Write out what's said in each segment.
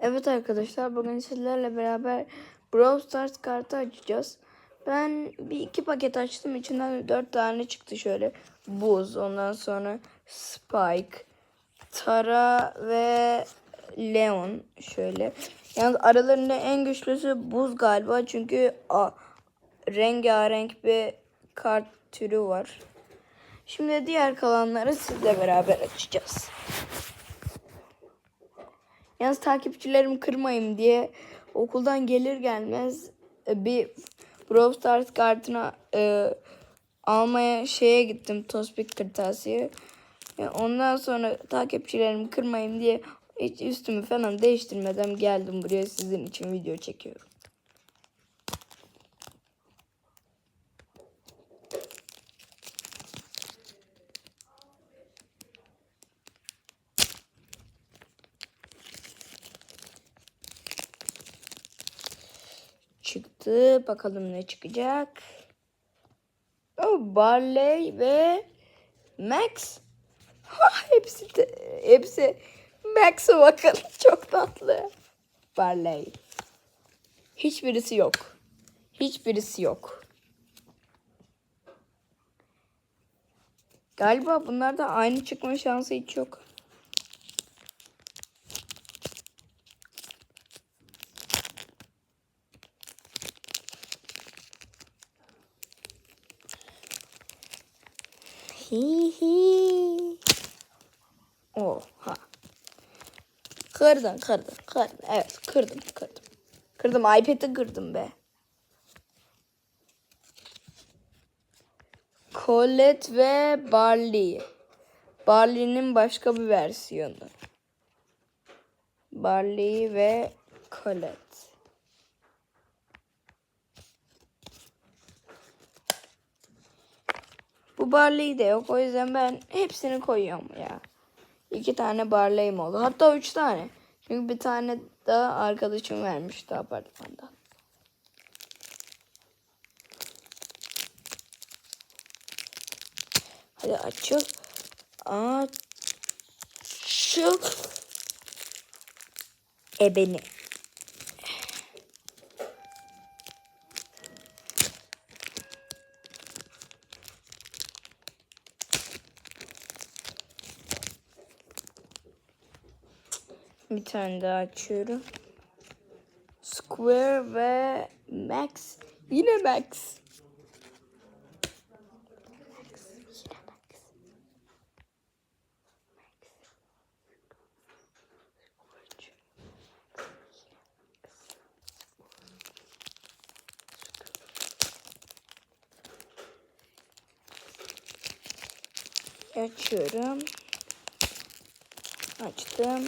Evet arkadaşlar bugün sizlerle beraber Brawl Stars kartı açacağız. Ben bir iki paket açtım. içinden dört tane çıktı şöyle. Buz, ondan sonra Spike, Tara ve Leon şöyle. Yalnız aralarında en güçlüsü buz galiba çünkü a, rengarenk bir kart türü var. Şimdi diğer kalanları sizle beraber açacağız. Yalnız takipçilerimi kırmayayım diye okuldan gelir gelmez e, bir Brawl Stars kartına e, almaya şeye gittim Tospik kırtasiye. E, ondan sonra takipçilerimi kırmayayım diye hiç üstümü falan değiştirmeden geldim buraya sizin için video çekiyorum. Çıktı. Bakalım ne çıkacak. Oh, Barley ve Max. Ha, hepsi de, hepsi Max'a bakın. Çok tatlı. Barley. Hiçbirisi yok. Hiçbirisi yok. Galiba bunlarda aynı çıkma şansı hiç yok. Hi hi. Oha. Kırdın kırdın kırdın. Evet kırdım kırdım. Kırdım iPad'i kırdım be. Colette ve Barley. Barley'nin başka bir versiyonu. Barley ve Colette. Bu Barley de yok. O yüzden ben hepsini koyuyorum ya. İki tane Barley'im oldu. Hatta üç tane. Çünkü bir tane daha arkadaşım vermişti apartmanda. Hadi açıl. Açıl. Ebeni. Bir tane daha açıyorum. Square ve Max. Yine Max. Açıyorum. Açtım.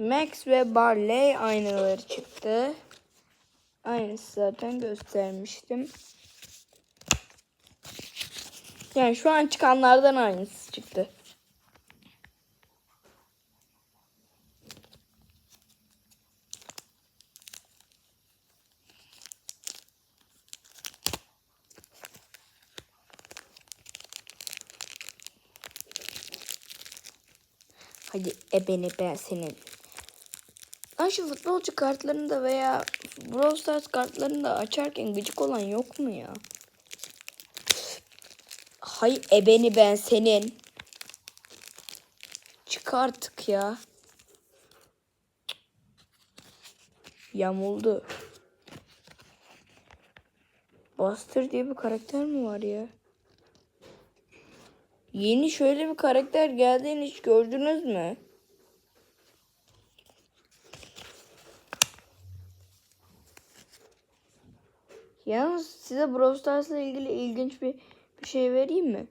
Max ve Barley aynaları çıktı. Aynısı zaten göstermiştim. Yani şu an çıkanlardan aynısı çıktı. Hadi ebeni ben senin. Şu futbolcu kartlarını da veya Brawl Stars kartlarını da açarken gıcık olan yok mu ya? Hay ebeni ben senin. Çık artık ya. Yamuldu. Buster diye bir karakter mi var ya? Yeni şöyle bir karakter geldiğini hiç gördünüz mü? Yalnız size Brawl Stars'la ilgili ilginç bir, bir şey vereyim mi?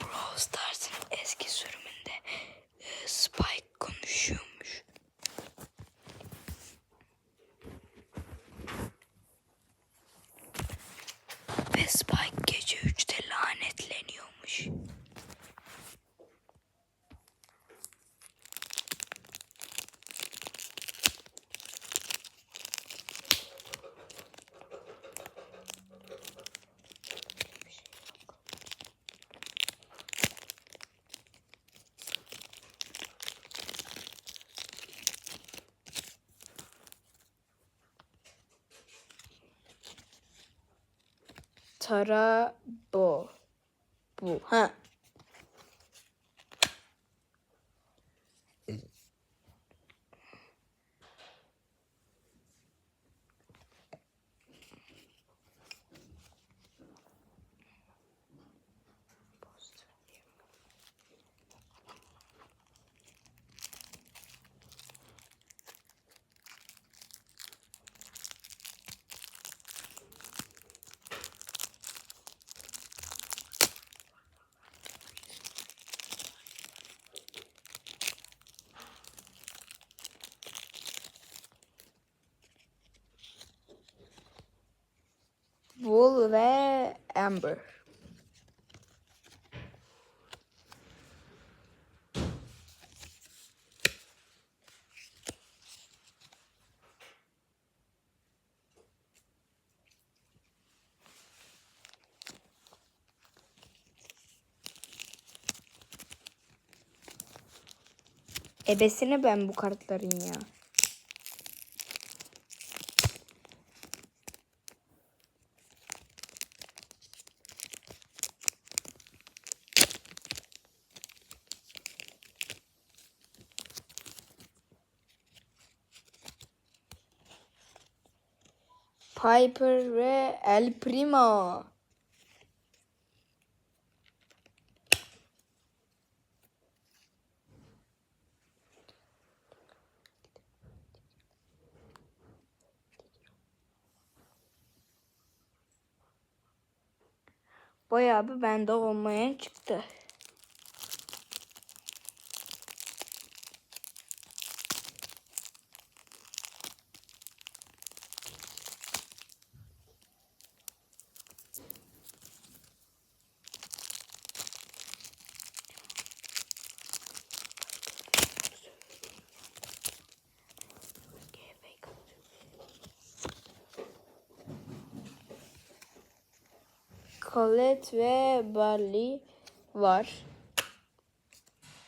Brawl Stars'ın eski sürümünde e, Spike konuşuyormuş. Ve Spike Tarabo. Bu. Ha. Wool ve Amber. Ebesini ben bu kartların ya. Piper ve El Primo. Bayağı bir bende olmayan çıktı. Colette ve Barley var.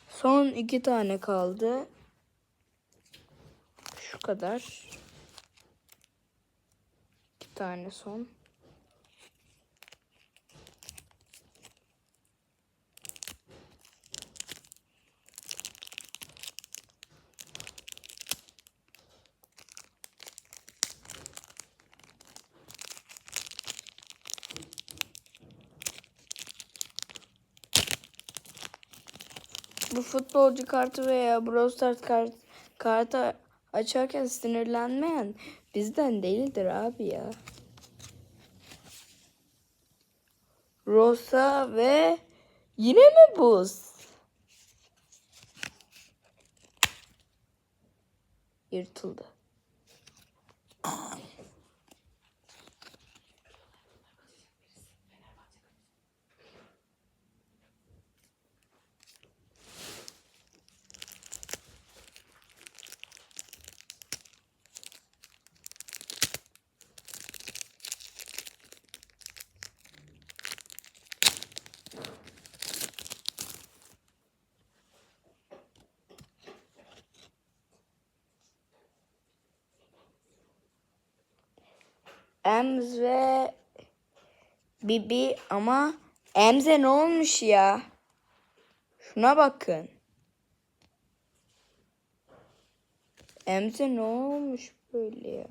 Son iki tane kaldı. Şu kadar. İki tane son. Bu futbolcu kartı veya Brawl Stars kart, kartı açarken sinirlenmeyen bizden değildir abi ya. Rosa ve yine mi buz? Yırtıldı. Ems ve Bibi ama Emze ne olmuş ya? Şuna bakın. Emze ne olmuş böyle ya?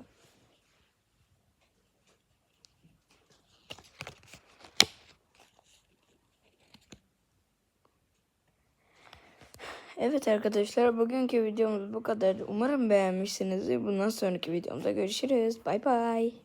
Evet arkadaşlar bugünkü videomuz bu kadar. Umarım beğenmişsinizdir. Bundan sonraki videomda görüşürüz. Bay bay.